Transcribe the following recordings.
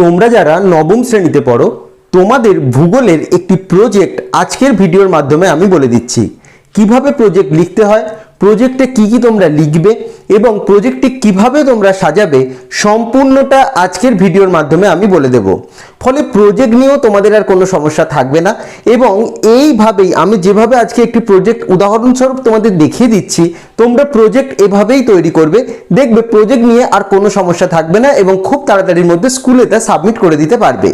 তোমরা যারা নবম শ্রেণীতে পড়ো, তোমাদের ভূগোলের একটি প্রজেক্ট আজকের ভিডিওর মাধ্যমে আমি বলে দিচ্ছি। কীভাবে প্রজেক্ট লিখতে হয় প্রজেক্টে কি কি তোমরা লিখবে এবং প্রজেক্টটি কীভাবে তোমরা সাজাবে সম্পূর্ণটা আজকের ভিডিওর মাধ্যমে আমি বলে দেব। ফলে প্রজেক্ট নিয়েও তোমাদের আর কোনো সমস্যা থাকবে না এবং এইভাবেই আমি যেভাবে আজকে একটি প্রজেক্ট উদাহরণস্বরূপ তোমাদের দেখিয়ে দিচ্ছি, তোমরা প্রজেক্ট এভাবেই তৈরি করবে। দেখবে প্রজেক্ট নিয়ে আর কোনো সমস্যা থাকবে না এবং খুব তাড়াতাড়ির মধ্যে স্কুলে তা সাবমিট করে দিতে পারবে।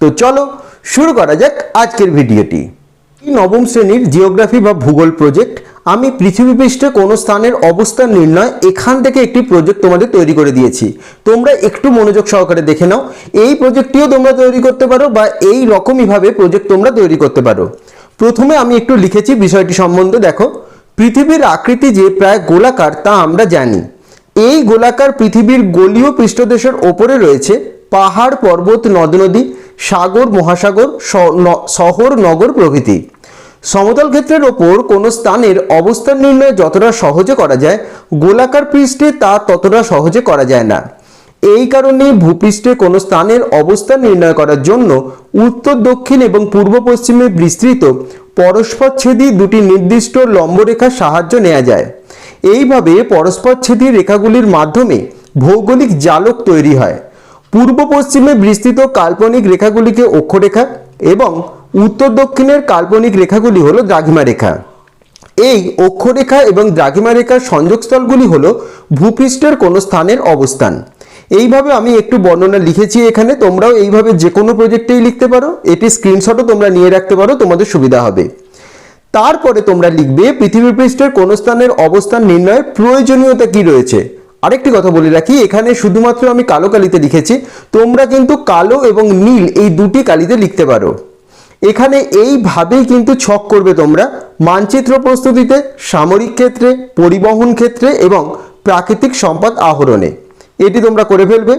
তো চলো শুরু করা যাক আজকের ভিডিওটি। নবম শ্রেণির জিওগ্রাফি বা ভূগোল প্রজেক্ট আমি পৃথিবী পৃষ্ঠে কোনো স্থানের অবস্থান নির্ণয় এখান থেকে একটি প্রজেক্ট তোমাদের তৈরি করে দিয়েছি। তোমরা একটু মনোযোগ সহকারে দেখে নাও, এই প্রজেক্টটিও তোমরা তৈরি করতে পারো বা এই রকমইভাবে প্রজেক্ট তোমরা তৈরি করতে পারো। প্রথমে আমি একটু লিখেছি বিষয়টি সম্বন্ধে, দেখো। পৃথিবীর আকৃতি যে প্রায় গোলাকার, তা আমরা জানি। এই গোলাকার পৃথিবীর গলীয় পৃষ্ঠদেশের ওপরে রয়েছে পাহাড় পর্বত, নদ নদী, সাগর, মহাসাগর শহর, নগর প্রভৃতি। সমতল ক্ষেত্রের ওপর কোনো স্থানের অবস্থান নির্ণয় যতটা সহজে করা যায়, গোলাকার পৃষ্ঠে তা ততটা সহজে করা যায় না। এই কারণে ভূপৃষ্ঠে কোনো স্থানের অবস্থান নির্ণয় করার জন্য উত্তর, দক্ষিণ এবং পূর্ব পশ্চিমে বিস্তৃত পরস্পরচ্ছেদী দুটি নির্দিষ্ট লম্বরেখার সাহায্য নেওয়া যায়। এইভাবে পরস্পরচ্ছেদী রেখাগুলির মাধ্যমে ভৌগোলিক জালক তৈরি হয়। পূর্ব পশ্চিমে বিস্তৃত কাল্পনিক রেখাগুলিকে অক্ষরেখা এবং উত্তর দক্ষিণের কাল্পনিক রেখাগুলি হলো দ্রাঘিমা রেখা। এই অক্ষরেখা এবং দ্রাঘিমা রেখার সংযোগস্থলগুলি হলো ভূপৃষ্ঠের কোনো স্থানের অবস্থান। এইভাবে আমি একটু বর্ণনা লিখেছি এখানে, তোমরাও এইভাবে যে কোনো প্রজেক্টেই লিখতে পারো। এটি স্ক্রিনশটও তোমরা নিয়ে রাখতে পারো, তোমাদের সুবিধা হবে। তারপরে তোমরা লিখবে পৃথিবী পৃষ্ঠের কোন স্থানের অবস্থান নির্ণয়ের প্রয়োজনীয়তা কি রয়েছে। আরেকটি কথা বলে রাখি, এখানে শুধুমাত্র আমি কালো কালিতে লিখেছি, তোমরা কিন্তু কালো এবং নীল এই দুটি কালিতে লিখতে পারো। এখানে এইভাবেই কিন্তু ছক করবে তোমরা। মানচিত্র প্রস্তুতিতে, সামরিক ক্ষেত্রে, পরিবহন ক্ষেত্রে এবং প্রাকৃতিক সম্পদ আহরণে। এটি তোমরা করে ফেলবে।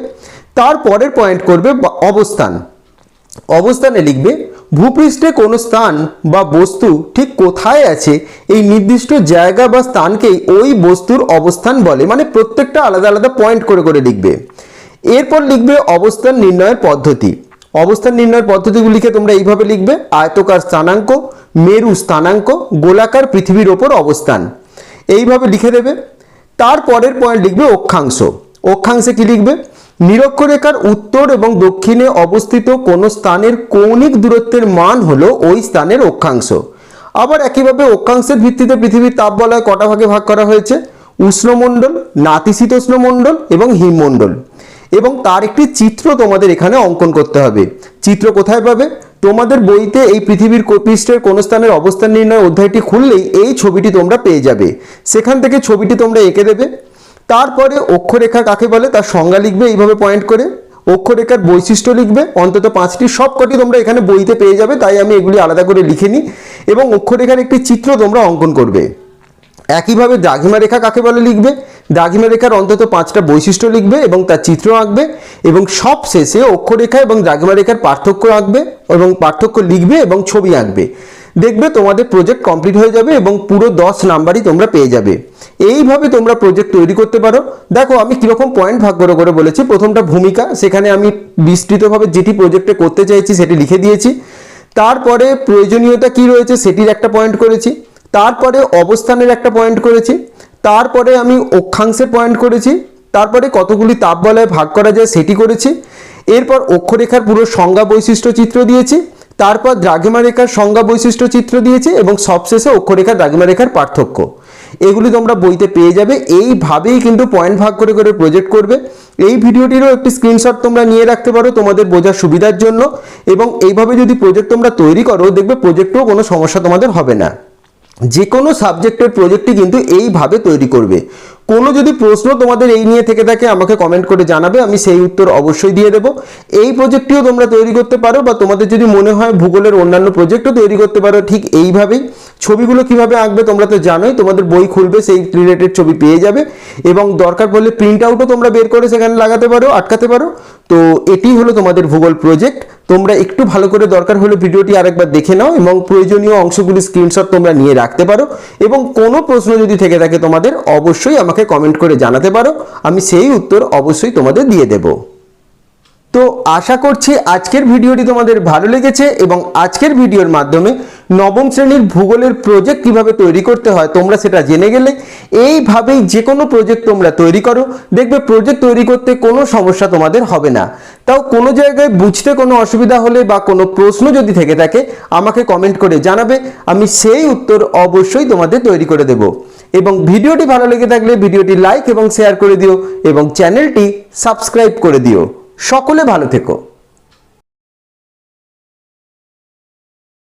তারপরের পয়েন্ট করবে অবস্থান। অবস্থানে লিখবে, ভূপৃষ্ঠে কোনো স্থান বা বস্তু ঠিক কোথায় আছে? এই নির্দিষ্ট জায়গা বা স্থানকেই ওই বস্তুর অবস্থান বলে। মানে প্রত্যেকটা আলাদা আলাদা পয়েন্ট করে করে লিখবে। এরপর লিখবে অবস্থান নির্ণয়ের পদ্ধতি। অবস্থান নির্ণয়ের পদ্ধতিগুলিকে তোমরা এইভাবে লিখবে। আয়তকার স্থানাঙ্ক, মেরু স্থানাঙ্ক, গোলাকার পৃথিবীর ওপর অবস্থান। এইভাবে লিখে দেবে। তারপরের পয়েন্ট লিখবে অক্ষাংশ। অক্ষাংশে কি লিখবে? নিরক্ষরেখার উত্তর এবং দক্ষিণে অবস্থিত কোন স্থানের কৌণিক দূরত্বের মান হলো ওই স্থানের অক্ষাংশ। আবার একইভাবে অক্ষাংশের ভিত্তিতে পৃথিবীর তাপ তাপবলয় কটা ভাগে ভাগ করা হয়েছে? উষ্ণমণ্ডল নাতিশীতোষ্ণ মণ্ডল এবং হিমমণ্ডল। এবং তার একটি চিত্র তোমাদের এখানে অঙ্কন করতে হবে। চিত্র কোথায় পাবে? তোমাদের বইতে এই পৃথিবীর পৃষ্ঠের কোন স্থানের অবস্থান নির্ণয় অধ্যায়টি খুললেই এই ছবিটি তোমরা পেয়ে যাবে। সেখান থেকে ছবিটি তোমরা এঁকে দেবে। তারপরে অক্ষরেখা কাকে বলে? তার সংজ্ঞা লিখবে এইভাবে পয়েন্ট করে। অক্ষরেখার বৈশিষ্ট্য লিখবে। অন্তত পাঁচটি, সবকটি তোমরা এখানে বইতে পেয়ে যাবে, তাই আমি এগুলি আলাদা করে লিখে নিই। এবং অক্ষরেখার একটি চিত্র তোমরা অঙ্কন করবে। একইভাবে দ্রাঘিমা রেখা কাকে বলে লিখবে? দ্রাঘিমা রেখার অন্তত পাঁচটা বৈশিষ্ট্য লিখবে এবং তার চিত্র আঁকবে এবং সব শেষে অক্ষরেখা এবং দ্রাঘিমা রেখার পার্থক্য আঁকবে এবং পার্থক্য লিখবে এবং ছবি আঁকবে। দেখবে তোমাদের প্রজেক্ট কমপ্লিট হয়ে যাবে এবং পুরো দশ নাম্বারই তোমরা পেয়ে যাবে। এইভাবে তোমরা প্রজেক্ট তৈরি করতে পারো। দেখো, আমি কীরকম পয়েন্ট ভাগ করে করে বলেছি। প্রথমটা ভূমিকা। সেখানে আমি বিস্তৃতভাবে যেটি প্রজেক্টে করতে চাইছি সেটি লিখে দিয়েছি। তারপরে প্রয়োজনীয়তা কি রয়েছে সেটির একটা পয়েন্ট করেছি। তারপরে অবস্থানের একটা পয়েন্ট করেছি, তারপরে আমি অক্ষাংশের পয়েন্ট করেছি, তারপরে কতগুলি তাপবলয়ে ভাগ করা যায় সেটি করেছি, এরপর অক্ষরেখার পুরো সংজ্ঞা বৈশিষ্ট্য চিত্র দিয়েছি, তারপর দ্রাঘিমা রেখার সংজ্ঞা বৈশিষ্ট্য চিত্র দিয়েছি এবং সবশেষে অক্ষরেখা দ্রাঘিমা রেখার পার্থক্য। এগুলি তোমরা বইতে পেয়ে যাবে, এইভাবেই কিন্তু পয়েন্ট ভাগ করে করে প্রজেক্ট করবে। এই ভিডিওটিরও একটি স্ক্রিনশট তোমরা নিয়ে রাখতে পারো তোমাদের বোঝার সুবিধার জন্য এবং এইভাবে যদি প্রজেক্ট তোমরা তৈরি করো, দেখবে প্রজেক্টেও কোনো সমস্যা তোমাদের হবে না। যে কোনো সাবজেক্টের প্রজেক্টই কিন্তু এইভাবে তৈরি করবে। কোনো যদি প্রশ্ন তোমাদের এই নিয়ে থেকে থাকে, আমাকে কমেন্ট করে জানাবে, আমি সেই উত্তর অবশ্যই দিয়ে দেবো। এই প্রজেক্টটিও তোমরা তৈরি করতে পারো, বা তোমাদের যদি মনে হয় ভূগোলের অন্যান্য প্রজেক্টও তৈরি করতে পারো, ঠিক এইভাবেই। ছবিগুলো কীভাবে আঁকবে তোমরা তো জানোই, তোমাদের বই খুলবে, সেই রিলেটেড ছবি পেয়ে যাবে। এবং দরকার পড়লে প্রিন্ট আউটও তোমরা বের করে সেখানে লাগাতে পারো, আটকাতে পারো। তো এটি হলো তোমাদের ভূগোল প্রজেক্ট তোমরা একটু ভালো করে দরকার হলে ভিডিওটি আরেকবার দেখে নাও, এবং প্রয়োজনীয় অংশগুলি স্ক্রিনশট তোমরা নিয়ে রাখতে পারো। এবং কোনো প্রশ্ন যদি থেকে থাকে তোমাদের, অবশ্যই আমাকে কমেন্ট করে জানাতে পারো, আমি সেই উত্তর অবশ্যই তোমাদের দিয়ে দেবো। তো আশা করছি আজকের ভিডিওটি তোমাদের ভালো লেগেছে এবং আজকের ভিডিওর মাধ্যমে নবম শ্রেণির ভূগোলের প্রজেক্ট কীভাবে তৈরি করতে হয় তোমরা সেটা জেনে গেলে, এইভাবেই যে কোনো প্রজেক্ট তোমরা তৈরি করো, দেখবে প্রজেক্ট তৈরি করতে কোনো সমস্যা তোমাদের হবে না। তাও কোনো জায়গায় বুঝতে কোনো অসুবিধা হলে বা কোনো প্রশ্ন যদি থেকে থাকে, আমাকে কমেন্ট করে জানাবে, আমি সেই উত্তর অবশ্যই তোমাদের তৈরি করে দেব। এবং ভিডিওটি ভালো লেগে থাকলে ভিডিওটি লাইক এবং শেয়ার করে দিও এবং চ্যানেলটি সাবস্ক্রাইব করে দিও। সকলে ভালো থেকো।